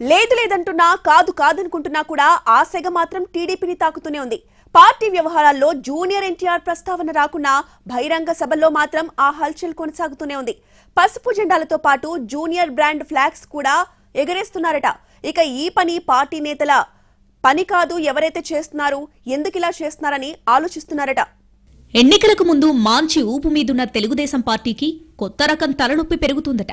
లేదు లేదంటున్నా కాదు కాదనుకుంటున్నా కూడా ఆ సెగ మాత్రం టీడీపీని తాకుతూనే ఉంది. పార్టీ వ్యవహారాల్లో జూనియర్ ఎన్టీఆర్ ప్రస్తావన రాకున్నా బహిరంగ సభల్లో మాత్రం ఆ హల్చల్ కొనసాగుతూనే ఉంది. పసుపు జెండాలతో పాటు జూనియర్ బ్రాండ్ ఫ్లాగ్స్ కూడా ఎగరేస్తున్నారట. ఇక ఈ పని పార్టీ నేతల పని కాదు ఎవరైతే చేస్తున్నారు ఎందుకు ఇలా చేస్తున్నారని ఆలోచిస్తున్నారట. ఎన్నికలకు ముందు మాంచి ఊపు మీదున్న తెలుగుదేశం పార్టీకి కొత్త రకం తలనొప్పి పెరుగుతుందట.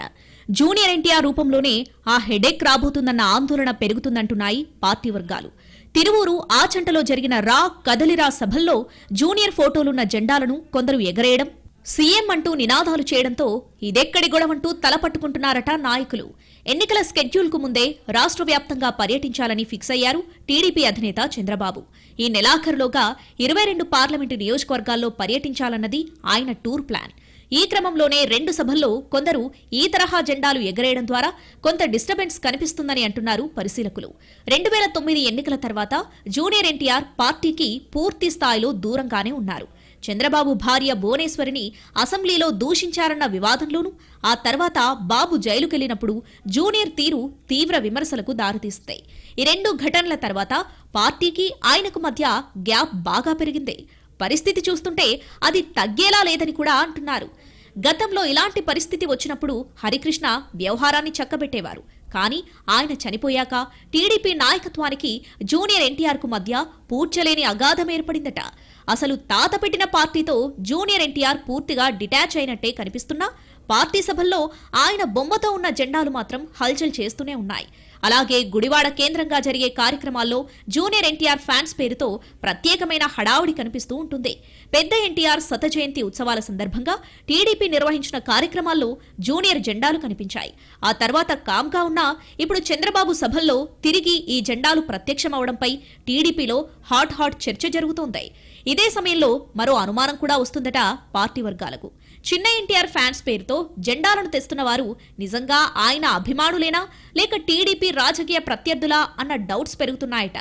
జూనియర్ ఎన్టీఆర్ రూపంలోనే ఆ హెడేక్ రాబోతుందన్న ఆందోళన పెరుగుతుందంటున్నాయి పార్టీ వర్గాలు తిరువూరు ఆచంటలో జరిగిన రా కదలిరా సభల్లో జూనియర్ ఫోటోలున్న జెండాలను కొందరు ఎగరేయడం సీఎం అంటూ నినాదాలు చేయడంతో ఇదెక్కడి గొడవంటూ తలపట్టుకుంటున్నారట నాయకులు. ఎన్నికల స్కెడ్యూల్కు ముందే రాష్ట్ర వ్యాప్తంగా పర్యటించాలని ఫిక్స్ అయ్యారు టీడీపీ అధినేత చంద్రబాబు. ఈ నెలాఖరులోగా ఇరవై రెండు పార్లమెంటు నియోజకవర్గాల్లో పర్యటించాలన్నది ఆయన టూర్ ప్లాన్. ఈ క్రమంలోనే రెండు సభల్లో కొందరు ఈ తరహా జెండాలు ఎగరేయడం ద్వారా కొంత డిస్టర్బెన్స్ కనిపిస్తుందని అంటున్నారు పరిశీలకులు. రెండు వేల తొమ్మిది ఎన్నికల తర్వాత జూనియర్ ఎన్టీఆర్ పార్టీకి పూర్తి స్థాయిలో దూరంగానే ఉన్నారు. చంద్రబాబు భార్య భువనేశ్వరిని అసెంబ్లీలో దూషించారన్న వివాదంలోనూ ఆ తర్వాత బాబు జైలుకెళ్ళినప్పుడు జూనియర్ తీరు తీవ్ర విమర్శలకు దారితీస్తాయి. ఈ రెండు ఘటనల తర్వాత పార్టీకి ఆయనకు మధ్య గ్యాప్ బాగా పెరిగింది. పరిస్థితి చూస్తుంటే అది తగ్గేలా లేదని కూడా అంటున్నారు. గతంలో ఇలాంటి పరిస్థితి వచ్చినప్పుడు హరికృష్ణ వ్యవహారాన్ని చక్కబెట్టేవారు. కానీ ఆయన చనిపోయాక టీడీపీ నాయకత్వానికి జూనియర్ ఎన్టీఆర్కు మధ్య పూడ్చలేని అగాధం ఏర్పడిందట. అసలు తాత పెట్టిన పార్టీతో జూనియర్ ఎన్టీఆర్ పూర్తిగా డిటాచ్ అయినట్టే కనిపిస్తున్నా పార్టీ సభల్లో ఆయన బొమ్మతో ఉన్న జెండాలు మాత్రం హల్చల్ చేస్తూనే ఉన్నాయి. అలాగే గుడివాడ కేంద్రంగా జరిగే కార్యక్రమాల్లో జూనియర్ ఎన్టీఆర్ ఫ్యాన్స్ పేరుతో ప్రత్యేకమైన హడావుడి కనిపిస్తూ ఉంటుంది. పెద్ద ఎన్టీఆర్ శత జయంతి ఉత్సవాల సందర్భంగా టీడీపీ నిర్వహించిన కార్యక్రమాల్లో జూనియర్ జెండాలు కనిపించాయి. ఆ తర్వాత కామ్గా ఉన్న ఇప్పుడు చంద్రబాబు సభల్లో తిరిగి ఈ జెండాలు ప్రత్యక్షమవడంపై టీడీపీలో హాట్ హాట్ చర్చ జరుగుతోంది. ఇదే సమయంలో మరో అనుమానం కూడా వస్తుందట పార్టీ వర్గాలకు. చిన్న ఎన్టీఆర్ ఫ్యాన్స్ పేరుతో జెండాలను తెస్తున్న వారు నిజంగా ఆయన అభిమానులేనా? లేక టీడీపీ రాజకీయ ప్రత్యర్థులా అన్న డౌట్స్ పెరుగుతున్నాయట.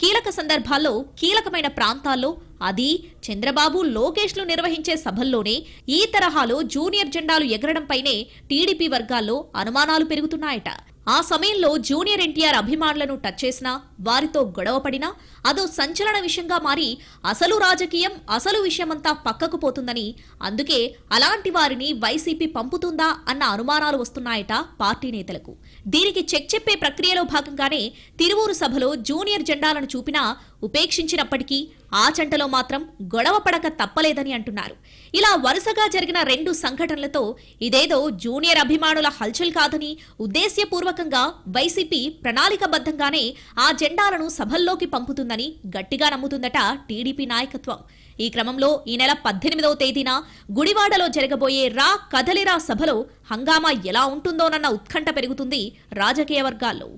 కీలక సందర్భాల్లో కీలకమైన ప్రాంతాల్లో అది చంద్రబాబు లోకేష్లు నిర్వహించే సభల్లోనే ఈ తరహాలో జూనియర్ జెండాలు ఎగరడంపైనే టీడీపీ వర్గాల్లో అనుమానాలు పెరుగుతున్నాయట. ఆ సమయంలో జూనియర్ ఎన్టీఆర్ అభిమానులను టచ్ చేసినా వారితో గొడవపడినా అదో సంచలన విషయంగా మారి అసలు రాజకీయం అసలు విషయమంతా పక్కకు పోతుందని అందుకే అలాంటి వారిని వైసీపీ పంపుతుందా అన్న అనుమానాలు వస్తున్నాయట పార్టీ నేతలకు. దీనికి చెక్ చెప్పే ప్రక్రియలో భాగంగానే తిరువూరు సభలో జూనియర్ జెండాలను చూపినా ఉపేక్షించినప్పటికీ ఆ చెంటలో మాత్రం గొడవ పడక తప్పలేదని అంటున్నారు. ఇలా వరుసగా జరిగిన రెండు సంఘటనలతో ఇదేదో జూనియర్ అభిమానుల హల్చల్ కాదని ఉద్దేశ్యపూర్వకంగా వైసీపీ ప్రణాళికబద్ధంగానే ఆ జెండాలను సభల్లోకి పంపుతుందని గట్టిగా నమ్ముతుందట టీడీపీ నాయకత్వం. ఈ క్రమంలో ఈ నెల పద్దెనిమిదవ తేదీన గుడివాడలో జరగబోయే రా కదలిరా సభలో హంగామా ఎలా ఉంటుందోనన్న ఉత్కంఠ పెరుగుతుంది రాజకీయ వర్గాల్లో.